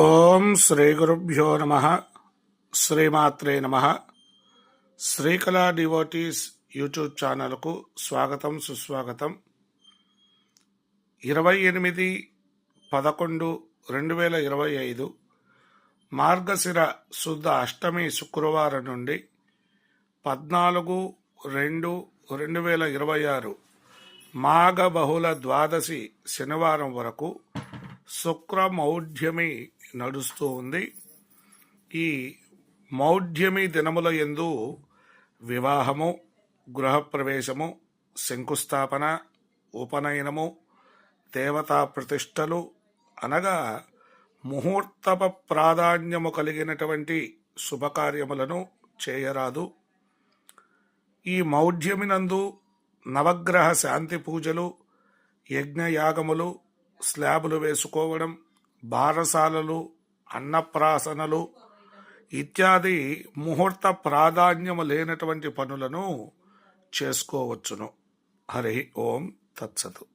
ఓం శ్రీ గురుభ్యో నమ. శ్రీమాత్రే నమ. శ్రీకళా డివోటీస్ యూట్యూబ్ ఛానల్కు స్వాగతం సుస్వాగతం. ఇరవై ఎనిమిది పదకొండు రెండు వేల ఇరవై ఐదు మార్గశిర శుద్ధ అష్టమి శుక్రవారం నుండి పద్నాలుగు రెండు రెండు వేల ఇరవై ఆరు మాఘ బహుళ ద్వాదశి శనివారం వరకు శుక్ర మౌఢ్యమి నడుస్తూ ఉంది. ఈ మౌఢ్యమి దినముల యందు వివాహము గృహప్రవేశము శంకుస్థాపన ఉపనయనము దేవతా ప్రతిష్టలు అనగా ముహూర్తప ప్రాధాన్యము కలిగినటువంటి శుభకార్యములను చేయరాదు. ఈ మౌఢ్యమినందు నవగ్రహ శాంతి పూజలు యజ్ఞయాగములు స్లాబులు వేసుకోవడం బారసాలలు అన్నప్రాసనలు ఇత్యాది ముహూర్త ప్రాధాన్యము లేనటువంటి పనులను చేసుకోవచ్చును. హరి ఓం తత్సతు.